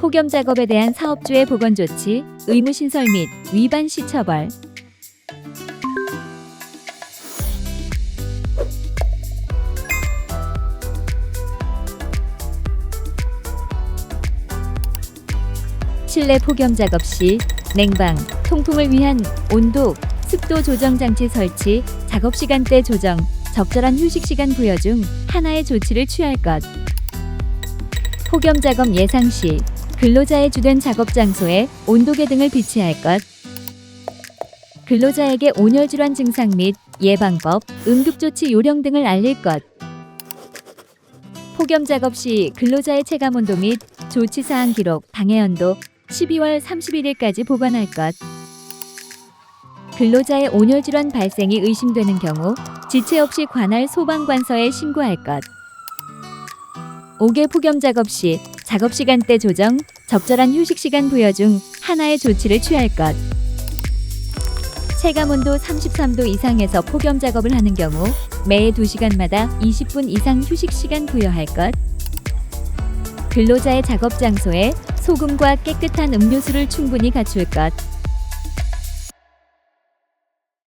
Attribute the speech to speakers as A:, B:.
A: 폭염 작업에 대한 사업주의 보건 조치, 의무 신설 및 위반 시 처벌. 실내 폭염 작업 시 냉방, 통풍을 위한 온도, 습도 조정 장치 설치, 작업 시간대 조정, 적절한 휴식 시간 부여 중 하나의 조치를 취할 것. 폭염 작업 예상 시 근로자의 주된 작업 장소에 온도계 등을 비치할 것. 근로자에게 온열 질환 증상 및 예방법, 응급조치 요령 등을 알릴 것. 폭염 작업 시 근로자의 체감 온도 및 조치 사항 기록, 방해 온도 12월 31일까지 보관할 것. 근로자의 온열 질환 발생이 의심되는 경우 지체 없이 관할 소방관서에 신고할 것. 5개 폭염 작업 시 작업 시간대 조정, 적절한 휴식 시간 부여 중 하나의 조치를 취할 것. 체감 온도 33도 이상에서 폭염 작업을 하는 경우 매 2시간마다 20분 이상 휴식 시간 부여할 것. 근로자의 작업 장소에 소금과 깨끗한 음료수를 충분히 갖출 것.